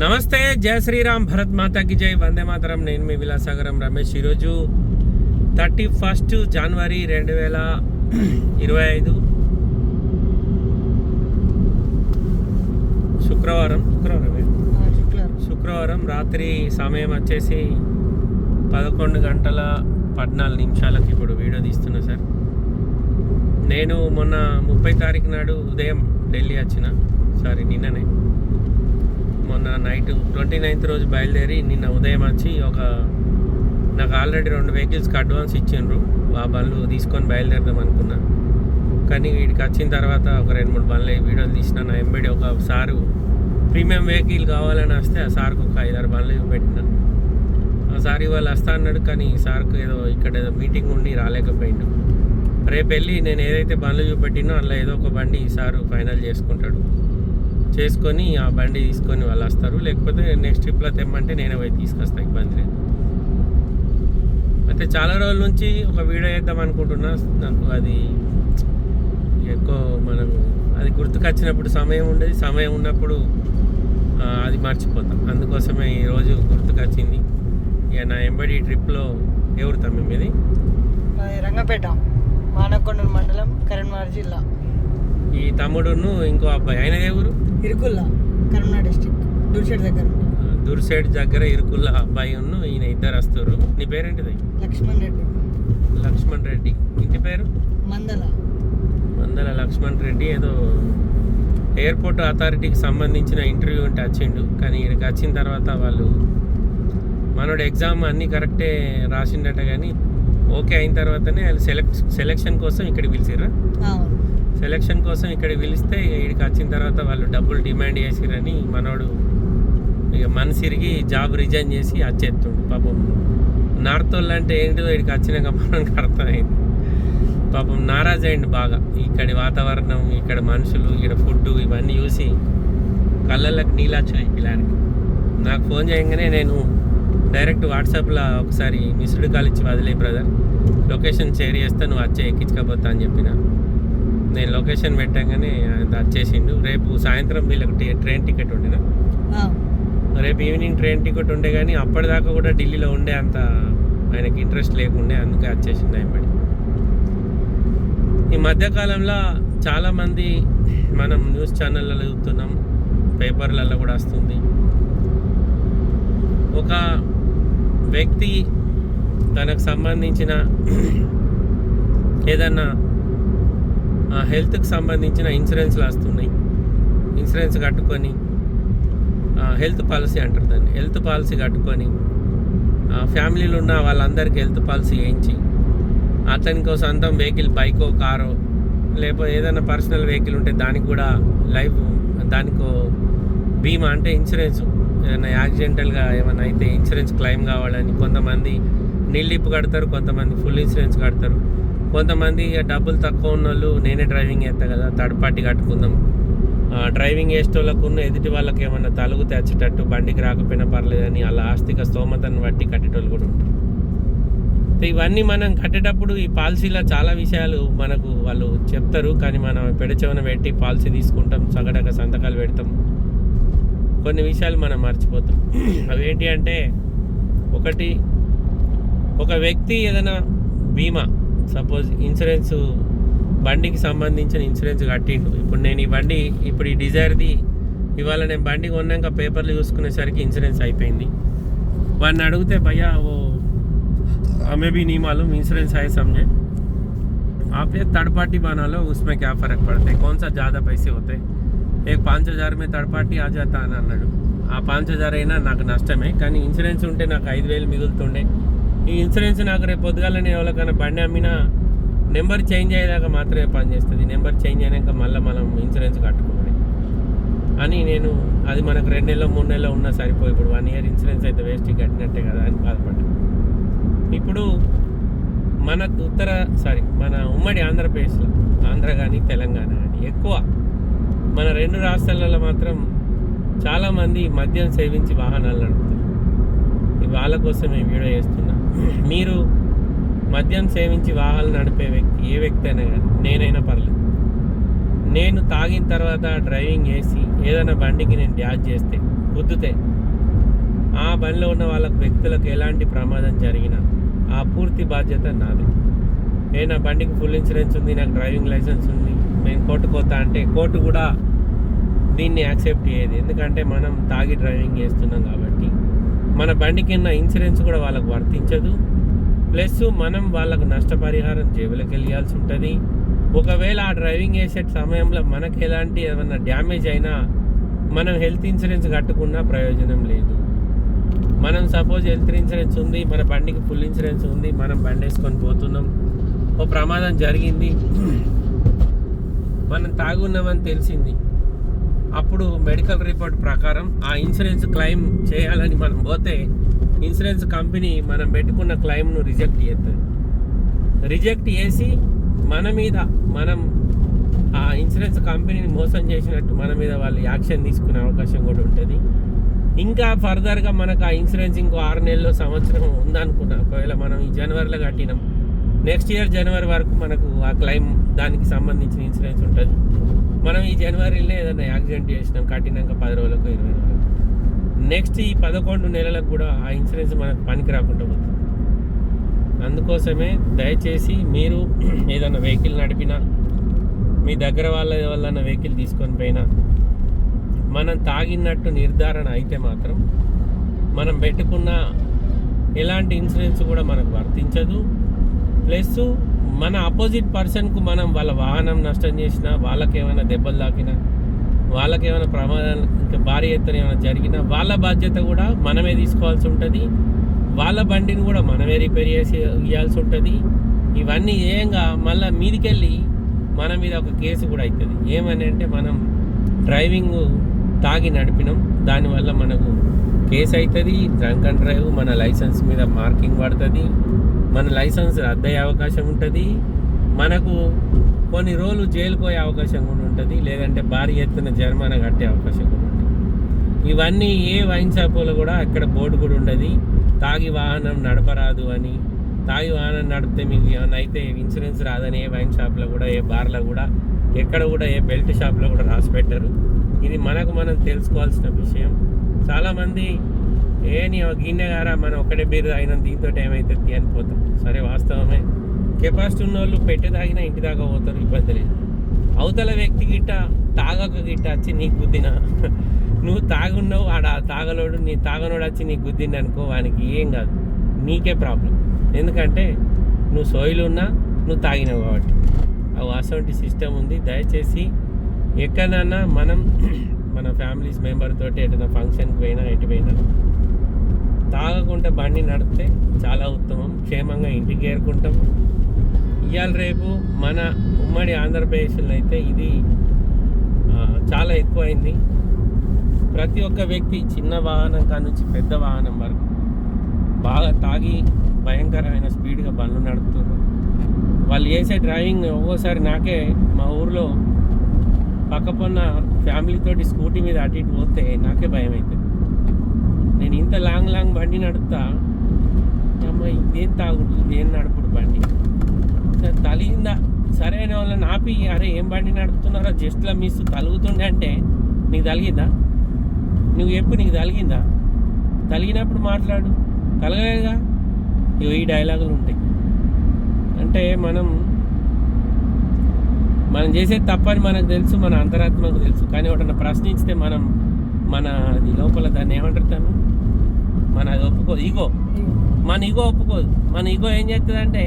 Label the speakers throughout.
Speaker 1: నమస్తే జయ శ్రీరామ్ భరత్ మాతాకి జై వందే మాతరం. నేను మీ విలాసాగరం రమేష్ ఈరోజు థర్టీ ఫస్ట్ జనవరి రెండు వేల ఇరవై ఐదు. శుక్రవారం. శుక్రవారమే శుక్రవారం రాత్రి సమయం వచ్చేసి పదకొండు గంటల పద్నాలుగు నిమిషాలకు ఇప్పుడు వీడియో తీస్తున్నా సార్. నేను మొన్న ముప్పై తారీఖు నాడు ఉదయం ఢిల్లీ వచ్చిన. సారీ నిన్ననే. మొన్న నైట్ ట్వంటీ నైన్త్ రోజు బయలుదేరి నిన్న ఉదయం వచ్చి ఒక నాకు ఆల్రెడీ రెండు వెహికల్స్కి అడ్వాన్స్ ఇచ్చిండ్రు. ఆ బండ్లు తీసుకొని బయలుదేరదాం అనుకున్నా. కానీ వీడికి వచ్చిన తర్వాత ఒక రెండు మూడు బండ్లు వీడియోలు తీసిన నా ఎంబడి ఒక సారు ప్రీమియం వెహికల్ కావాలని వస్తే ఆ సార్కు ఒక ఐదారు బండ్లు పెట్టిన. ఆ సార్ ఇవాళ వస్తా అన్నాడు కానీ సార్కు ఏదో ఇక్కడ ఏదో మీటింగ్ ఉండి రాలేకపోయిండు. రేపు వెళ్ళి నేను ఏదైతే బండ్లు చూపెట్టినో అందులో ఏదో ఒక బండి సారు ఫైనల్ చేసుకుంటాడు. చేసుకొని ఆ బండి తీసుకొని వాళ్ళు వస్తారు. లేకపోతే నెక్స్ట్ ట్రిప్లో తెమ్మంటే నేనే పోయి తీసుకొస్తా ఇబ్బంది లేదు. అయితే చాలా రోజుల నుంచి ఒక వీడియో చేద్దాం అనుకుంటున్నా. నాకు అది ఎక్కువ మనం అది గుర్తుకొచ్చినప్పుడు సమయం ఉండేది. సమయం ఉన్నప్పుడు అది మర్చిపోతాం. అందుకోసమే ఈరోజు గుర్తుకొచ్చింది. ఇక నా ఎంబడి ట్రిప్లో ఎవరు తమ్మి మీది?
Speaker 2: మాది రంగపేట మానకొండూరు మండలం కరీంనగర్ జిల్లా.
Speaker 1: ఈ తమ్ముడును ఇంకో అబ్బాయి. ఆయన ఎవరు?
Speaker 2: ఇరుకుల్లా కరీంనగర్ డిస్టిక్ దూర్షేడ్ దగ్గర
Speaker 1: దూర్సైడ్ దగ్గర ఇరుకుల్ల అబ్బాయి ఉన్ను ఈయన ఇద్దరు వస్తారు నీ పేరేంటిది?
Speaker 2: లక్ష్మణ్ రెడ్డి.
Speaker 1: లక్ష్మణ్ రెడ్డి. ఇంటి పేరు?
Speaker 2: మందల.
Speaker 1: మందల లక్ష్మణ్ రెడ్డి. ఏదో ఎయిర్పోర్ట్ అథారిటీకి సంబంధించిన ఇంటర్వ్యూ ఉంటే వచ్చిండు కానీ ఇక్కడికి వచ్చిన తర్వాత వాళ్ళు మనోడు ఎగ్జామ్ అన్నీ కరెక్టే రాసిండట కానీ ఓకే అయిన తర్వాతనే వాళ్ళు సెలెక్ట్ సెలెక్షన్ కోసం ఇక్కడికి పిలిచిర్రా? సెలెక్షన్ కోసం ఇక్కడ పిలిస్తే ఇక్కడికి వచ్చిన తర్వాత వాళ్ళు డబ్బులు డిమాండ్ చేసిరని మనోడు ఇక మనసిరిగి జాబ్ రిజైన్ చేసి వచ్చేస్తుండు పాపం. నార్త్ వాళ్ళు అంటే ఏంటిదో ఇక్కడికి వచ్చినాక మనకు అర్థమైంది. పాపం నారాజ్ అయింది బాగా. ఇక్కడి వాతావరణం ఇక్కడ మనుషులు ఇక్కడ ఫుడ్ ఇవన్నీ చూసి కళ్ళకి నీళ్ళొచ్చాయి పిల్లానికి. నాకు ఫోన్ చేయగానే నేను డైరెక్ట్ వాట్సాప్లో ఒకసారి మిస్డ్ కాల్ ఇచ్చి వదిలే బ్రదర్ లొకేషన్ షేర్ చేస్తే నువ్వు వచ్చే ఎక్కించకపోతా అని చెప్పినాను నేను లొకేషన్ పెట్టగానే ఆయన వచ్చేసిండు రేపు సాయంత్రం వీళ్ళకి ట్రైన్ టికెట్ ఉండేనా
Speaker 2: ఆ,
Speaker 1: రేపు ఈవినింగ్ ట్రైన్ టికెట్ ఉండే కానీ అప్పటిదాకా కూడా ఢిల్లీలో ఉండే అంత ఆయనకి ఇంట్రెస్ట్ లేకుండే అందుకే వచ్చేసిండు ఆయన పడి ఈ మధ్యకాలంలో చాలామంది మనం న్యూస్ ఛానళ్ళలో చూస్తున్నాం పేపర్లలో కూడా వస్తుంది. ఒక వ్యక్తి తనకు సంబంధించిన ఏదన్నా హెల్త్కి సంబంధించిన ఇన్సూరెన్స్లు వస్తున్నాయి. ఇన్సూరెన్స్ కట్టుకొని హెల్త్ పాలసీ అంటారు దాన్ని. హెల్త్ పాలసీ కట్టుకొని ఫ్యామిలీలో ఉన్న వాళ్ళందరికీ హెల్త్ పాలసీ వేయించి అతనికి సొంతం వెహికల్ బైకో కారో లేకపోతే ఏదైనా పర్సనల్ వెహికల్ ఉంటే దానికి కూడా లైఫ్ దానికో బీమా అంటే ఇన్సూరెన్స్. ఏదైనా యాక్సిడెంటల్గా ఏమైనా అయితే ఇన్సూరెన్స్ క్లెయిమ్ కావాలని కొంతమంది నిల్లిప్పు కడతారు కొంతమంది ఫుల్ ఇన్సూరెన్స్ కడతారు. కొంతమంది ఇక డబ్బులు తక్కువ ఉన్న వాళ్ళు నేనే డ్రైవింగ్ చేస్తా కదా థర్డ్ పార్టీ కట్టుకుందాం. ఆ, డ్రైవింగ్ చేసేటోళ్ళకు ఉన్న ఎదుటి వాళ్ళకి ఏమన్నా తలుగు తెచ్చేటట్టు బండికి రాకపోయినా పర్లేదని అలా ఆస్తిక స్తోమతను బట్టి కట్టేటోళ్ళు కూడా ఉంటారు. ఇవన్నీ మనం కట్టేటప్పుడు ఈ పాలసీలో చాలా విషయాలు మనకు వాళ్ళు చెప్తారు కానీ మనం పెడచెవన పెట్టి పాలసీ తీసుకుంటాం సగడక సంతకాలు పెడతాం. కొన్ని విషయాలు మనం మర్చిపోతాం. అవేంటి అంటే ఒకటి ఒక వ్యక్తి ఏదైనా బీమా సపోజ్ ఇన్సూరెన్స్ బండికి సంబంధించిన ఇన్సూరెన్స్ కట్టిండు ఇప్పుడు నేను ఈ బండి ఇప్పుడు ఈ డిజైర్ది ఇవాళ నేను బండి కొన్నాక పేపర్లు చూసుకునేసరికి ఇన్సూరెన్స్ అయిపోయింది వాడిని అడిగితే భయ్యా ఓ हमें भी नहीं मालूम इंश्योरेंस है समझे आप ये थर्ड पार्टी बना लो उसमें क्या फ़र्क पड़ता है कौन सा ज़्यादा पैसे होते हैं एक पाँच हज़ार में థర్డ్ పార్టీ ఆ జాతా అని అన్నాడు ఆ పాంచ్ హజార్ అయినా నాకు నష్టమే కానీ ఇన్సూరెన్స్ ఉంటే నాకు ఐదు వేలు మిగులుతుండే ఈ ఇన్సూరెన్స్ నాకు రేపు పొద్దుగాల నేను ఎవరికైనా బండి అమ్మినా నెంబర్ చేంజ్ అయ్యేదాకా మాత్రమే పనిచేస్తుంది. నెంబర్ చేంజ్ అయినాక మళ్ళీ మనం ఇన్సూరెన్స్ కట్టుకోవాలి అని నేను అది మనకు రెండు నెలలు మూడు నెలలు ఉన్నా సరిపోయి ఇప్పుడు వన్ ఇయర్ ఇన్సూరెన్స్ అయితే వేస్ట్ కట్టినట్టే కదా అని బాధపడ్డా. ఇప్పుడు మన ఉత్తర సారీ మన ఉమ్మడి ఆంధ్రప్రదేశ్లో ఆంధ్ర కానీ తెలంగాణ కానీ ఎక్కువ మన రెండు రాష్ట్రాలలో మాత్రం చాలామంది మద్యం సేవించి వాహనాలు నడుపుతారు. వాళ్ళ కోసం మేము వీడియో చేస్తున్నాం. మీరు మద్యం సేవించి వాహనాలు నడిపే వ్యక్తి ఏ వ్యక్తి అయినా కానీ నేనైనా పర్లేదు. నేను తాగిన తర్వాత డ్రైవింగ్ చేసి ఏదైనా బండికి నేను డ్యాష్ చేస్తే గుద్దుతే ఆ బండిలో ఉన్న వాళ్ళకు వ్యక్తులకు ఎలాంటి ప్రమాదం జరిగినా ఆ పూర్తి బాధ్యత నాది. నేను నా బండికి ఫుల్ ఇన్సూరెన్స్ ఉంది నాకు డ్రైవింగ్ లైసెన్స్ ఉంది నేను కోర్టు పోతా అంటే కోర్టు కూడా దీన్ని యాక్సెప్ట్ చేయదు. ఎందుకంటే మనం తాగి డ్రైవింగ్ చేస్తున్నాం కాబట్టి. మన బండి కింద ఇన్సూరెన్స్ కూడా వాళ్ళకు వర్తించదు. ప్లస్ మనం వాళ్ళకు నష్టపరిహారం జేబులకు వెళ్ళాల్సి ఉంటుంది. ఒకవేళ ఆ డ్రైవింగ్ చేసే సమయంలో మనకు ఎలాంటి ఏమైనా డ్యామేజ్ అయినా మనం హెల్త్ ఇన్సూరెన్స్ కట్టుకున్నా ప్రయోజనం లేదు. మనం సపోజ్ హెల్త్ ఇన్సూరెన్స్ ఉంది మన బండికి ఫుల్ ఇన్సూరెన్స్ ఉంది మనం బండి వేసుకొని పోతున్నాం. ఓ ప్రమాదం జరిగింది. మనం తాగున్నామని తెలిసింది. అప్పుడు మెడికల్ రిపోర్ట్ ప్రకారం ఆ ఇన్సూరెన్స్ క్లెయిమ్ చేయాలని మనం పోతే ఇన్సూరెన్స్ కంపెనీ మనం పెట్టుకున్న క్లెయిమ్ను రిజెక్ట్ చేస్తుంది. రిజెక్ట్ చేసి మన మీద మనం ఆ ఇన్సూరెన్స్ కంపెనీని మోసం చేసినట్టు మన మీద వాళ్ళు యాక్షన్ తీసుకునే అవకాశం కూడా ఉంటుంది. ఇంకా ఫర్దర్గా మనకు ఆ ఇన్సూరెన్స్ ఇంకో ఆరు నెలలు సంవత్సరం ఉందనుకున్నా ఒకవేళ మనం ఈ జనవరిలో కట్టినాం నెక్స్ట్ ఇయర్ జనవరి వరకు మనకు ఆ క్లెయిమ్ దానికి సంబంధించిన ఇన్సూరెన్స్ ఉంటుంది. మనం ఈ జనవరిలో ఏదైనా యాక్సిడెంట్ చేసినాం కట్టినాక పది రోజులకు ఇరవై రోజులకు. నెక్స్ట్ ఈ పదకొండు నెలలకు కూడా ఆ ఇన్సూరెన్స్ మనకు పనికి రాకుండా పోతుంది. అందుకోసమే దయచేసి మీరు ఏదైనా వెహికల్ నడిపినా మీ దగ్గర వాళ్ళ వల్ల వెహికల్ తీసుకొని పోయినా మనం తాగినట్టు నిర్ధారణ అయితే మాత్రం మనం పెట్టుకున్న ఎలాంటి ఇన్సూరెన్స్ కూడా మనకు వర్తించదు. ప్లస్ మన ఆపోజిట్ పర్సన్కు మనం వాళ్ళ వాహనం నష్టం చేసినా వాళ్ళకి ఏమైనా దెబ్బలు తాకినా వాళ్ళకేమైనా ప్రమాదాలు ఇంకా భారీ ఎత్తున ఏమైనా జరిగినా వాళ్ళ బాధ్యత కూడా మనమే తీసుకోవాల్సి ఉంటుంది. వాళ్ళ బండిని కూడా మనమే రిపేర్ చేసి ఇవ్వాల్సి ఉంటుంది. ఇవన్నీ ఏంగా మళ్ళీ మీదికెళ్ళి మన మీద ఒక కేసు కూడా అవుతుంది ఏమని అంటే మనం డ్రైవింగ్ తాగి నడిపినాం దానివల్ల మనకు కేసు అవుతుంది డ్రంక్ అండ్ డ్రైవ్ మన లైసెన్స్ మీద మార్కింగ్ పడుతుంది. మన లైసెన్స్ రద్దయ్యే అవకాశం ఉంటుంది. మనకు కొన్ని రోజులు జైలుపోయే అవకాశం కూడా ఉంటుంది. లేదంటే భారీ ఎత్తున జరిమానా కట్టే అవకాశం కూడా ఉంటుంది. ఇవన్నీ ఏ వైన్ షాపులో కూడా అక్కడ బోర్డు కూడా ఉండదు. తాగి వాహనం నడపరాదు అని. తాగి వాహనం నడిపితే మీకు ఏమైనా అయితే ఇన్సూరెన్స్ రాదని ఏ వైన్ షాప్లో కూడా ఏ బార్లో కూడా ఎక్కడ కూడా ఏ బెల్ట్ షాప్లో కూడా రాసి పెట్టరు. ఇది మనకు మనం తెలుసుకోవాల్సిన విషయం. చాలామంది ఏ నీ గిన్నె గారా మనం ఒక్కడే బీరు తాగినా దీంతో ఏమవుతుంది అని పోతాం. సరే వాస్తవమే. కెపాసిటీ ఉన్న వాళ్ళు పెట్టి తాగినా ఇంటి దాకా పోతారు ఇబ్బంది లేదు. అవతల వ్యక్తి గిట్ట తాగక గిట్ట వచ్చి నీకు గుద్దిన నువ్వు తాగున్నావు ఆడ తాగలోడు నీ తాగనోడు వచ్చి నీకు గుద్దింది అనుకో వానికి ఏం కాదు. నీకే ప్రాబ్లం. ఎందుకంటే నువ్వు సోయిలు ఉన్నా నువ్వు తాగినావు కాబట్టి. అవి అటువంటి సిస్టమ్ ఉంది. దయచేసి ఎక్కడన్నా మనం మన ఫ్యామిలీస్ మెంబర్ తోటి ఎటైనా ఫంక్షన్కి పోయినా ఎటు పోయినా తాగకుండా బండి నడిపితే చాలా ఉత్తమం. క్షేమంగా ఇంటికి చేరుకుంటాం. ఇవాళ రేపు మన ఉమ్మడి ఆంధ్రప్రదేశ్లో అయితే ఇది చాలా ఎక్కువైంది. ప్రతి ఒక్క వ్యక్తి చిన్న వాహనం కానుంచి పెద్ద వాహనం వరకు బాగా తాగి భయంకరమైన స్పీడ్గా బండ్లు నడుపుతున్నారు. వాళ్ళు చేసే డ్రైవింగ్ ఒక్కోసారి నాకే మా ఊర్లో పక్కపొన్న ఫ్యామిలీతోటి స్కూటీ మీద అటు ఇటు పోతే నాకే భయం అవుతుంది నేను ఇంత లాంగ్ లాంగ్ బండి నడుపుతా? అమ్మ ఇదేం తాగుడు ఇదేం నడుపుడు బండి? సరే తలిగిందా? సరైన వాళ్ళని ఆపి అరే ఏం బండి నడుపుతున్నారో జస్ట్లో మిస్ తలుగుతుండే అంటే నీకు తలిగిందా? నువ్వు చెప్పు నీకు తలిగిందా? తలిగినప్పుడు మాట్లాడు. తలగలేదుగా? ఇవి ఈ డైలాగులు ఉంటాయి. అంటే మనం మనం చేసేది తప్పని మనకు తెలుసు మన అంతరాత్మకు తెలుసు. కానీ ఒకటి ప్రశ్నించితే మనం మన లోపల దాన్ని ఏమంటారు తను మన అది ఒప్పుకోదు ఈగో మన ఈగో ఒప్పుకోదు మన ఈగో ఏం చేస్తుంది అంటే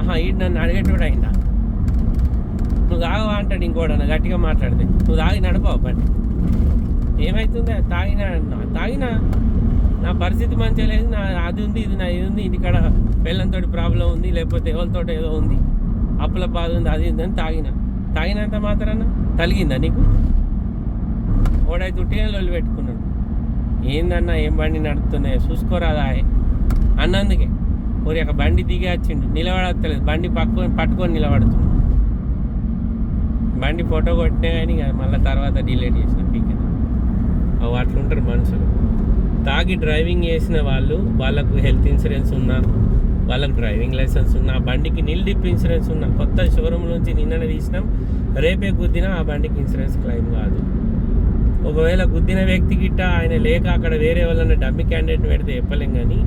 Speaker 1: ఆహా ఈ నన్ను అడిగేటోడు అయిందా నువ్వు తాగవా అంటాడు ఇంకోడన్న గట్టిగా మాట్లాడితే. నువ్వు తాగి నడపవు బండి. ఏమవుతుంది తాగినా తాగినా. నా పరిస్థితి మంచిగా లేదు నా అది ఉంది ఇది నా ఇది ఉంది ఇంటికాడ పిల్లలతో ప్రాబ్లం ఉంది లేకపోతే ఎవరితో ఏదో ఉంది. అప్పుల బాధ ఉంది అది ఉంది అని తాగిన. తాగినంత మాత్రాన తలిగిందా నీకు? ఓడైతే ఉట్టిన పెట్టుకున్నాడు. ఏందన్నా ఏం బండి నడుపుతున్నాయి చూసుకోరాదా అన్నందుకే. ఓరి ఒక బండి దిగి వచ్చిండు. నిలబడతలేదు బండి పట్టుకొని పట్టుకొని నిలబడుతుంది బండి ఫోటో కొట్టినా కానీ ఇక మళ్ళీ తర్వాత డిలీట్ చేసిన పిక్. అవి అట్లుంటారు మనుషులు. తాగి డ్రైవింగ్ చేసిన వాళ్ళు వాళ్ళకు హెల్త్ ఇన్సూరెన్స్ ఉన్నా వాళ్ళకు డ్రైవింగ్ లైసెన్స్ ఉన్నా ఆ బండికి నిల్డిప్ ఇన్సూరెన్స్ ఉన్నా కొత్త షోరూమ్ నుంచి నిన్ననే తీసినాం. రేపే గుద్దినా ఆ బండికి ఇన్సూరెన్స్ క్లెయిమ్ కాదు. ఒకవేళ గుద్దిన వ్యక్తి గిట్ట ఆయన లేక అక్కడ వేరే వాళ్ళని డమ్మి క్యాండిడేట్ పెడితే చెప్పలేం కానీ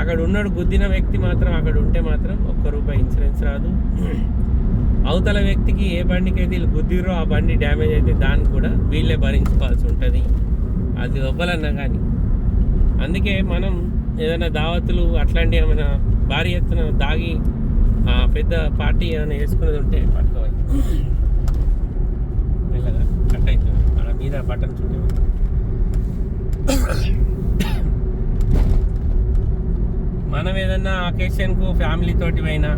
Speaker 1: అక్కడ ఉన్నాడు గుద్దిన వ్యక్తి మాత్రం అక్కడ ఉంటే మాత్రం ఒక్క రూపాయి ఇన్సూరెన్స్ రాదు. అవతల వ్యక్తికి ఏ బండికి అయితే వీళ్ళు గుద్దిరో ఆ బండి డ్యామేజ్ అయితే దాన్ని కూడా వీళ్ళే భరించుకోవాల్సి ఉంటుంది. అది ఇవ్వాలన్నా కానీ అందుకే మనం ఏదైనా దావతులు అట్లాంటి ఏమైనా భారీ ఎత్తున దాగి ఆ, పెద్ద పార్టీ ఏమైనా వేసుకునేది ఉంటే పట్టుకోవాలి మెల్లగా కట్ అవుతుంది మన మీద బటన్స్ ఉండేవి మనం ఏదన్నా అకేషన్కు ఫ్యామిలీ తోటి పోయినా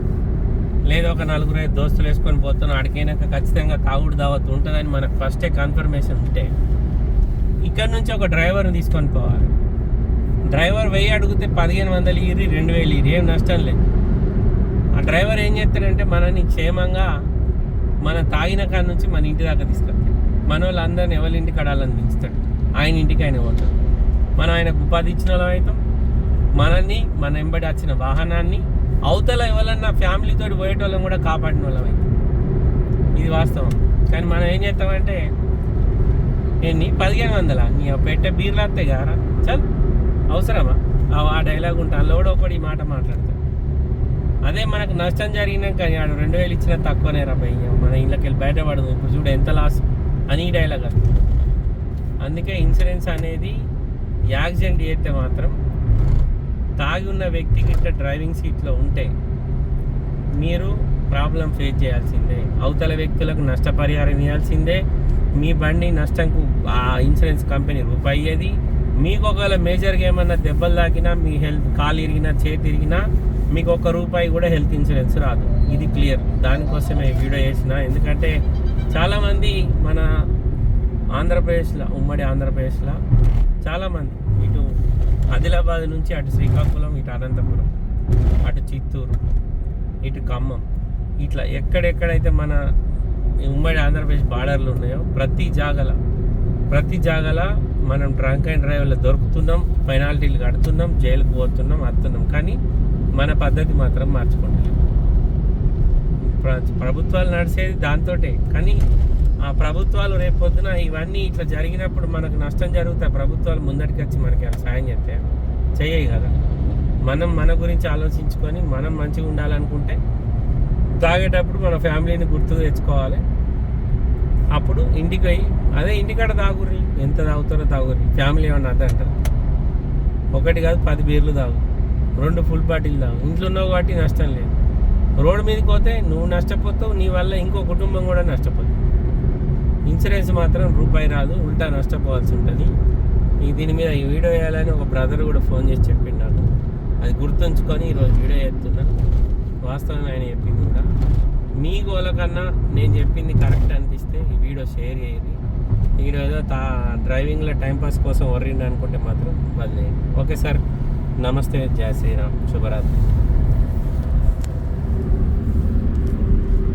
Speaker 1: లేదా ఒక నలుగురు ఐదు దోస్తులు వేసుకొని పోతున్నాం అడిగినాక ఖచ్చితంగా తాగుడు దావత్ ఉంటుందని మనకు ఫస్టే కన్ఫర్మేషన్ ఉంటే ఇక్కడ నుంచి ఒక డ్రైవర్ని తీసుకొని పోవాలి. డ్రైవర్ వెయ్యి అడిగితే పదిహేను వందలు ఇరి రెండు వేలు ఇరి ఏం నష్టం లేదు. ఆ డ్రైవర్ ఏం చేస్తాడంటే మనని క్షేమంగా మన తాగిన కాడ నుంచి మన ఇంటి దాకా తీసుకెళ్తాడు మన వాళ్ళందరిని ఎవరి ఇంటికి అడాలని దించుతాడు ఆయన ఇంటికి ఆయన పోతాడు. మనం ఆయనకు ఉపాధి ఇచ్చిన వాళ్ళం అవుతాం. మనల్ని మన వెంబడి వచ్చిన వాహనాన్ని అవతల ఎవరన్నా ఫ్యామిలీతో పోయేటోళ్ళం కూడా కాపాడిన వాళ్ళం అయితే ఇది వాస్తవం. కానీ మనం ఏం చేస్తామంటే ఎన్ని పదిహేను వందల? నీ పెట్టే బీర్లు వస్తాయి కదా చల్. అవసరమా? ఆ- ఆ డైలాగ్ ఉంటా అందులో ఒకటి మాట మాట్లాడతాడు. అదే మనకు నష్టం జరిగినాక ఆడు రెండు వేలు ఇచ్చినా తక్కువనే రా భయ్య. మన ఇళ్ళకి వెళ్ళి బయటపడదు ఇప్పుడు చూడు ఎంత లాస్ అని డైలాగ్ వస్తుంది. అందుకే ఇన్సూరెన్స్ అనేది యాక్సిడెంట్ చేస్తే మాత్రం తాగి ఉన్న వ్యక్తి గిట్ట డ్రైవింగ్ సీట్లో ఉంటే మీరు ప్రాబ్లం ఫేస్ చేయాల్సిందే. అవతల వ్యక్తులకు నష్టపరిహారం ఇవ్వాల్సిందే. మీ బండి నష్టంకు ఆ ఇన్సూరెన్స్ కంపెనీ రూపాయి అయ్యేది మీకు ఒకవేళ మేజర్గా ఏమన్నా దెబ్బలు తాకినా మీ హెల్త్ కాలు ఇరిగినా చేతి ఇరిగినా మీకు ఒక రూపాయి కూడా హెల్త్ ఇన్సూరెన్స్ రాదు. ఇది క్లియర్. దానికోసమే వీడియో చేసిన. ఎందుకంటే చాలామంది మన ఆంధ్రప్రదేశ్లో ఉమ్మడి ఆంధ్రప్రదేశ్లో చాలామంది ఇటు ఆదిలాబాద్ నుంచి అటు శ్రీకాకుళం ఇటు అనంతపురం అటు చిత్తూరు ఇటు ఖమ్మం ఇట్లా ఎక్కడెక్కడైతే మన ఉమ్మడి ఆంధ్రప్రదేశ్ బార్డర్లు ఉన్నాయో ప్రతి జాగల ప్రతి జాగల మనం డ్రంక్ అండ్ డ్రైవర్లో దొరుకుతున్నాం పెనాల్టీలు కడుతున్నాం జైలుకు పోతున్నాం వస్తున్నాం కానీ మన పద్ధతి మాత్రం మార్చుకుంటలేం ప్రభుత్వాలు నడిచేది దాంతోటే. కానీ ఆ ప్రభుత్వాలు రేపు ఇవన్నీ ఇట్లా జరిగినప్పుడు మనకు నష్టం జరుగుతాయి ప్రభుత్వాలు ముందటికి వచ్చి మనకి సాయం చేస్తే చేయయి కదా. మనం మన గురించి ఆలోచించుకొని మనం మంచిగా ఉండాలనుకుంటే తాగేటప్పుడు మన ఫ్యామిలీని గుర్తు తెచ్చుకోవాలి. అప్పుడు ఇంటికి పోయి అదే ఇంటికాడ తాగుర్రి. ఎంత తాగుతారో తాగుర్రి. ఫ్యామిలీ ఏమన్నా అదంటారు ఒకటి కాదు పది బీర్లు తాగు. రెండు ఫుల్ బాటిల్ తాగు ఇంట్లో ఉన్నావు కాబట్టి నష్టం లేదు. రోడ్డు మీదకి పోతే నువ్వు నష్టపోతావు నీ వల్ల ఇంకో కుటుంబం కూడా నష్టపోతుంది. ఇన్సూరెన్స్ మాత్రం రూపాయి రాదు ఉల్టా నష్టపోవాల్సి ఉంటుంది. ఈ దీని మీద ఈ వీడియో వేయాలని ఒక బ్రదర్ కూడా ఫోన్ చేసి చెప్పిండు నాకు అది గుర్తుంచుకొని ఈరోజు వీడియో చేస్తున్నా. వాస్తవం ఆయన చెప్పింది కూడా. మీ గోల కన్నా నేను చెప్పింది కరెక్ట్ అనిపిస్తే ఈ వీడియో షేర్ చేయండి. వీడియో ఏదో తా డ్రైవింగ్లో టైంపాస్ కోసం వర్రిండి అనుకుంటే మాత్రం వదిలేయండి. ఓకే సార్ నమస్తే జయ శ్రీరామ్ శుభరాత్రి